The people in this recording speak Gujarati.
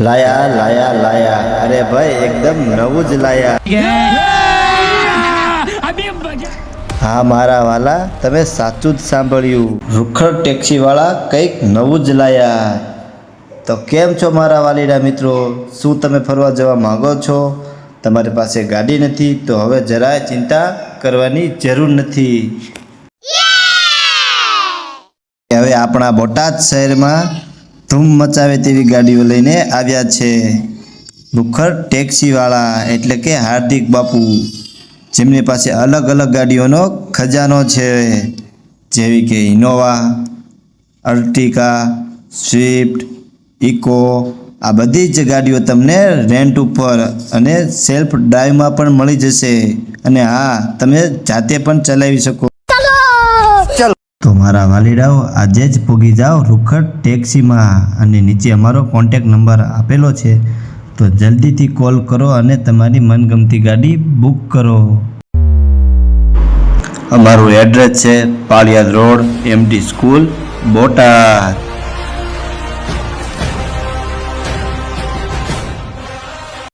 લાયા લાયા લાયા. અરે ભાઈ એકદમ નવું જ લાયા. હા મારા વાલા તમે સાચું જ સાંભળ્યું. રૂખડ ટેક્સી વાળા કંઈક નવું જ લાયા. તો કેમ છો મારા વાલીડા મિત્રો? શું તમે ફરવા જવા માગો છો? તમારી પાસે ગાડી નથી તો હવે જરાય ચિંતા કરવાની જરૂર નથી. હવે આપણા બોટાદ શહેરમાં ધૂમ મચાવે તેવી ગાડીઓ લઈને આવ્યા છે. રૂખડ ટેક્સીવાળા, એટલે કે હાર્દિક બાપુ, જેમની પાસે અલગ અલગ ગાડીઓનો ખજાનો છે, જેવી કે ઇનોવા અર્ટિકા સ્વિફ્ટ, ઇકો, આ બધી જ ગાડીઓ તમને રેન્ટ ઉપર અને સેલ્ફ ડ્રાઈવમાં પણ મળી જશે. અને હા, તમે જાતે પણ ચલાવી શકો. તો મારા વાલીડાઓ આજે જ પૂગી જાઓ રૂખડ ટેક્સીમાં અને નીચે અમારો કોન્ટેક નંબર આપેલો છે. તો જલ્દીથી કોલ કરો અને તમારી મનગમતી ગાડી બુક કરો. અમારું એડ્રેસ છે Paliyad road MD school Botad.